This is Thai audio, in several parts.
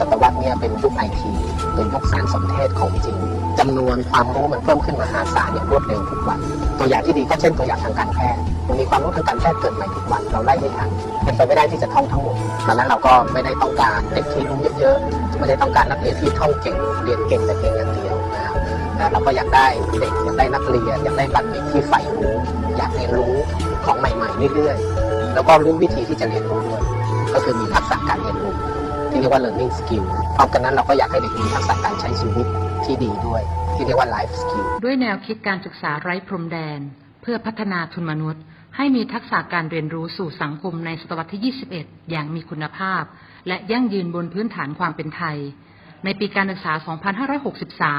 ศตวรรษเนี่ยเป็นยุคไอทีเป็นยุคสารสนเทศของจริงจำนวนความรู้มันเพิ่มขึ้นมหาศาลอย่างรวดเร็วทุกวัน ตัวอย่างที่ดีก็เช่นตัวอย่างทางการแพทย์มันมีความรู้ทางการแพทย์เกิดใหม่ทุกวันเราไล่ไม่ทันเป็นไปไม่ได้ที่จะท่องทั้งหมดดังนั้นเราก็ไม่ได้ต้องการเด็กที่รู้เยอะๆไม่ได้ต้องการนักเรียนที่ท่องเก่งเรียนเก่งแต่เก่งอย่างเดียวนะครับแต่เราก็อยากได้เด็กอยากได้นักเรียนอยากได้บัณฑิตที่ใฝ่รู้อยากเรียนรู้ของใหม่ๆเรื่อยๆแล้วก็รู้วิธีที่จะเรียนรู้ด้วยก็คือมีทักษะการเรียนรู้ ที่เรียกว่า learning skill พร้อมกันนั้นเราก็อยากให้เด็กมีทักษะการใช้ชีวิตที่ดีด้วย ที่เรียกว่า life skill ด้วยแนวคิดการศึกษาไร้พรมแดน เพื่อพัฒนาทุนมนุษย์ ให้มีทักษะการเรียนรู้สู่สังคมในศตวรรษที่ 21 อย่างมีคุณภาพ และยั่งยืนบนพื้นฐานความเป็นไทย ในปีการศึกษา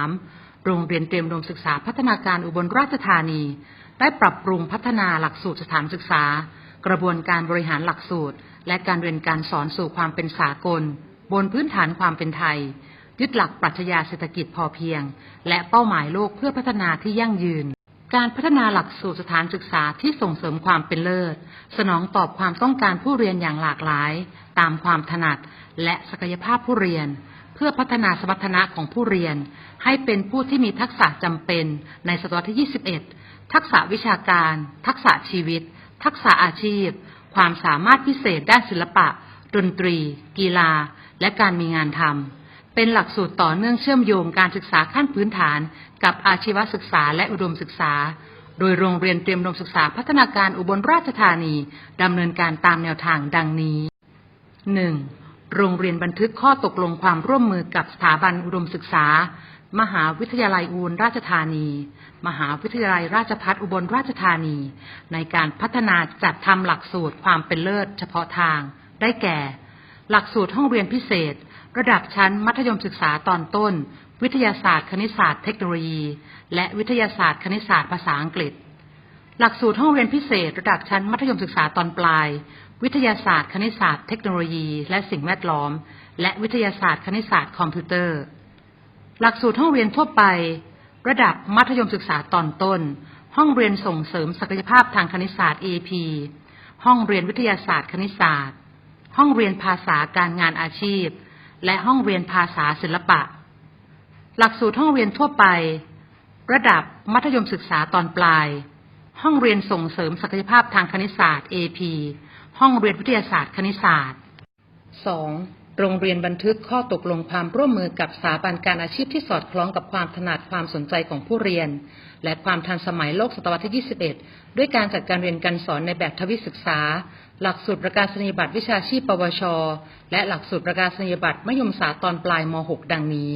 2563 โรงเรียนเตรียมอุดมศึกษาพัฒนาการอุบลราชธานี ได้ปรับปรุงพัฒนาหลักสูตรสถานศึกษา กระบวนการบริหารหลักสูตร และการเรียนการสอนสู่ความเป็นสากล บนพื้นฐานความเป็นไทย ยึดหลักปรัชญาเศรษฐกิจพอเพียง และเป้าหมายโลกเพื่อพัฒนาที่ยั่งยืน การพัฒนาหลักสูตรสถานศึกษาที่ส่งเสริมความเป็นเลิศ สนองตอบความต้องการผู้เรียนอย่างหลากหลาย ตามความถนัด และศักยภาพผู้เรียนเพื่อพัฒนาสมรรถนะของผู้เรียน ให้เป็นผู้ที่มีทักษะจำเป็นในศตวรรษที่ 21 ทักษะวิชาการ ทักษะชีวิต ทักษะอาชีพ ความสามารถพิเศษด้านศิลปะ ดนตรี กีฬา และการมีงานทำเป็นหลักสูตรต่อเนื่องเชื่อมโยงการศึกษาขั้นพื้นฐาน กับอาชีวศึกษาและอุดมศึกษา โดยโรงเรียนเตรียมอุดมศึกษาพัฒนาการอุบลราชธานีดำเนินการตามแนวทางดังนี้ 1. โรงเรียนบันทึกข้อตกลงความร่วมมือกับสถาบันอุดมศึกษา มหาวิทยาลัยอุบลราชธานี มหาวิทยาลัยราชภัฏอุบลราชธานี ในการพัฒนาจัดทำหลักสูตรความเป็นเลิศเฉพาะทาง ได้แก่ หลักสูตรห้องเรียนพิเศษ ระดับชั้นมัธยมศึกษาตอนต้น วิทยาศาสตร์ คณิตศาสตร์เทคโนโลยี และวิทยาศาสตร์ คณิตศาสตร์ภาษาอังกฤษ หลักสูตรห้องเรียนพิเศษ ระดับชั้นมัธยมศึกษาตอนปลาย วิทยาศาสตร์ คณิตศาสตร์ เทคโนโลยี และสิ่งแวดล้อม และวิทยาศาสตร์ คณิตศาสตร์คอมพิวเตอร์ ลักสูตรห้องเรียนทั่วไป ระดับมัธยมศึกษาตอนต้น ห้องเรียนส่งเสริมศักยภาพทางคณิตศาสตร์ AP ห้องเรียนวิทยาศาสตร์ คณิตศาสตร์ ห้องเรียนภาษาการงานอาชีพ และห้องเรียนภาษาศิลปะ หลักสูตรห้องเรียนทั่วไป ระดับมัธยมศึกษาตอนปลาย ห้องเรียนส่งเสริมศักยภาพทางคณิตศาสตร์ AP ห้องเรียนวิทยาศาสตร์ คณิตศาสตร์ 2. โรงเรียนบันทึกข้อตกลงความร่วมมือกับสถาบันการอาชีพที่สอดคล้องกับความถนัดความสนใจของผู้เรียน และความทันสมัยโลกศตวรรษที่ 21 ด้วยการจัดการเรียนการสอนในแบบทวิศึกษา หลักสูตรประกาศนียบัตรวิชาชีพ ปวช และหลักสูตรประกาศนียบัตรมัธยมศึกษาตอนปลายม .6 ดังนี้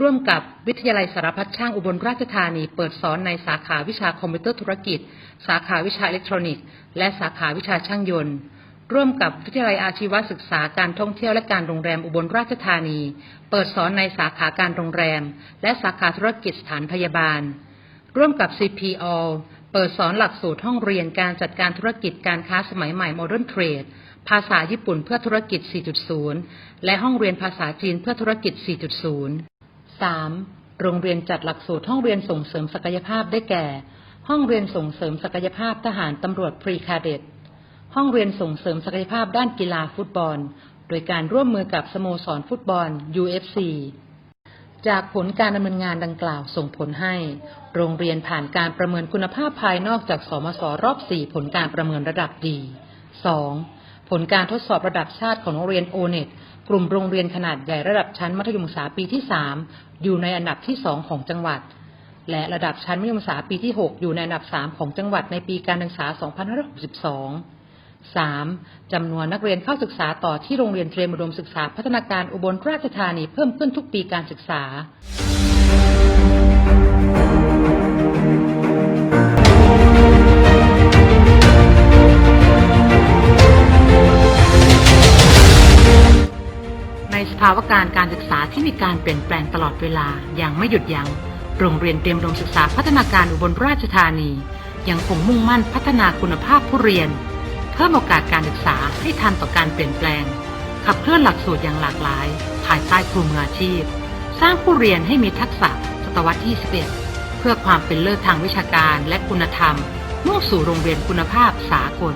ร่วมกับวิทยาลัยสารพัดช่างอุบลราชธานี เปิดสอนในสาขาวิชาคอมพิวเตอร์ธุรกิจ สาขาวิชาอิเล็กทรอนิกส์ และสาขาวิชาช่างยนต์ ร่วมกับวิทยาลัยอาชีวศึกษาการท่องเที่ยวและการโรงแรมอุบลราชธานี เปิดสอนในสาขาการโรงแรม และสาขาธุรกิจสถานพยาบาล ร่วมกับ CPO เปิดสอนหลักสูตรห้องเรียนการจัดการธุรกิจการค้าสมัยใหม่ Modern Trade ภาษาญี่ปุ่นเพื่อธุรกิจ 4.0 และห้องเรียนภาษาจีนเพื่อธุรกิจ 4.0 3. โรงเรียนจัดหลักสูตรห้องเรียนส่งเสริมศักยภาพได้แก่ ห้องเรียนส่งเสริมศักยภาพทหารตำรวจพรีคาเดต ห้องเรียนส่งเสริมศักยภาพด้านกีฬาฟุตบอล โดยการร่วมมือกับสโมสรฟุตบอล UFC จากผลการดำเนินงานดังกล่าวส่งผลให้ โรงเรียนผ่านการประเมินคุณภาพภายนอกจากสมสรอบ 4 ผลการประเมินระดับดี 2. ผลการทดสอบระดับชาติของโรงเรียนโอเน็ตกลุ่มโรงเรียนขนาดใหญ่ระดับชั้นมัธยมศึกษาปีที่ 3 อยู่ในอันดับที่ 2 ของจังหวัด และระดับชั้นมัธยมศึกษาปีที่ 6 อยู่ในอันดับ 3 ของจังหวัดในปีการศึกษา 2562 3. จำนวนนักเรียนเข้าศึกษาต่อที่โรงเรียนเตรียมอุดมศึกษาพัฒนาการอุบลราชธานีเพิ่มขึ้นทุกปีการศึกษา ในสภาวะการการศึกษาที่มีการเปลี่ยนแปลงตลอดเวลาอย่างไม่หยุดยัง้งโรงเรียนเตรียมอุดมศึกษาพัฒนาการอุบลราชธานี ยังคงมุ่งมั่นพัฒนาคุณภาพผู้เรียน เพิ่มโอกาสการศึกษาให้ทันต่อการเปลี่ยนแปลง ขับเคลื่อนหลักสูตรอย่างหลากหลาย ภายใต้ครูมืออาชีพ สร้างผู้เรียนให้มีทักษะศตวรรษที่ 21 เพื่อความเป็นเลิศทางวิชาการและคุณธรรมมุ่งสู่โรงเรียนคุณภาพสากล